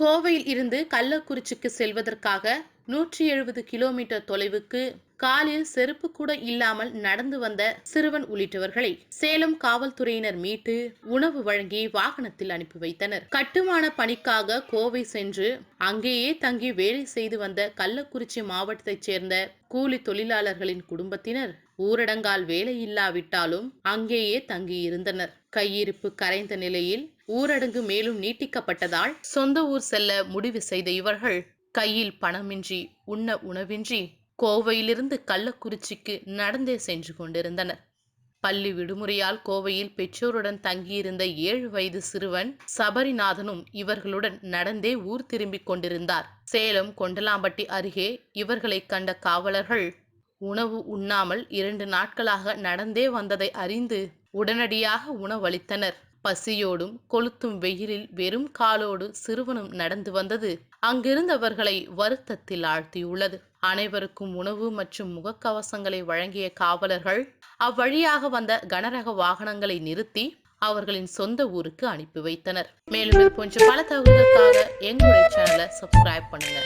கோவையில் இருந்து கள்ளக்குறிச்சிக்கு செல்வதற்காக நூற்றி எழுபது கிலோமீட்டர் தொலைவுக்கு காலில் செருப்பு கூட இல்லாமல் நடந்து வந்த சிறுவன் உள்ளிட்டவர்களை சேலம் காவல்துறையினர் மீட்டு உணவு வழங்கி வாகனத்தில் அனுப்பி வைத்தனர். கட்டுமான பணிக்காக கோவை சென்று அங்கேயே தங்கி வேலை செய்து வந்த கள்ளக்குறிச்சி மாவட்டத்தைச் சேர்ந்த கூலி தொழிலாளர்களின் குடும்பத்தினர் ஊரடங்கால் வேலை இல்லாவிட்டாலும் அங்கேயே தங்கியிருந்தனர். கையிருப்பு கரைந்த நிலையில் ஊரடங்கு மேலும் நீட்டிக்கப்பட்டதால் சொந்த ஊர் செல்ல முடிவு செய்த இவர்கள் கையில் பணமின்றி உண்ண உணவின்றி கோவையிலிருந்து கள்ளக்குறிச்சிக்கு நடந்தே சென்று கொண்டிருந்தனர். பள்ளி விடுமுறையால் கோவையில் பெற்றோருடன் தங்கியிருந்த ஏழு வயது சிறுவன் சபரிநாதனும் இவர்களுடன் நடந்தே ஊர் திரும்பிக் கொண்டிருந்தார். சேலம் கொண்டலாம்பட்டி அருகே இவர்களை கண்ட காவலர்கள் உணவு உண்ணாமல் இரண்டு நாட்களாக நடந்தே வந்ததை அறிந்து உடனடியாக உணவளித்தனர். பசியோடும் கொளுத்தும் வெயிலில் வெறும் காலோடு சிறுவனும் நடந்து வந்தது. அங்கிருந்தவர்களை வருத்தத்தில் ஆழ்த்தியுள்ளது. அனைவருக்கும் உணவு மற்றும் முகக்கவசங்களை வழங்கிய காவலர்கள் அவ்வழியாக வந்த கனரக வாகனங்களை நிறுத்தி அவர்களின் சொந்த ஊருக்கு அனுப்பி வைத்தனர். மேலும் இது போன்ற பல தகவல்களுக்காக எங்களுடைய சேனலை சப்ஸ்கிரைப் பண்ணுங்க.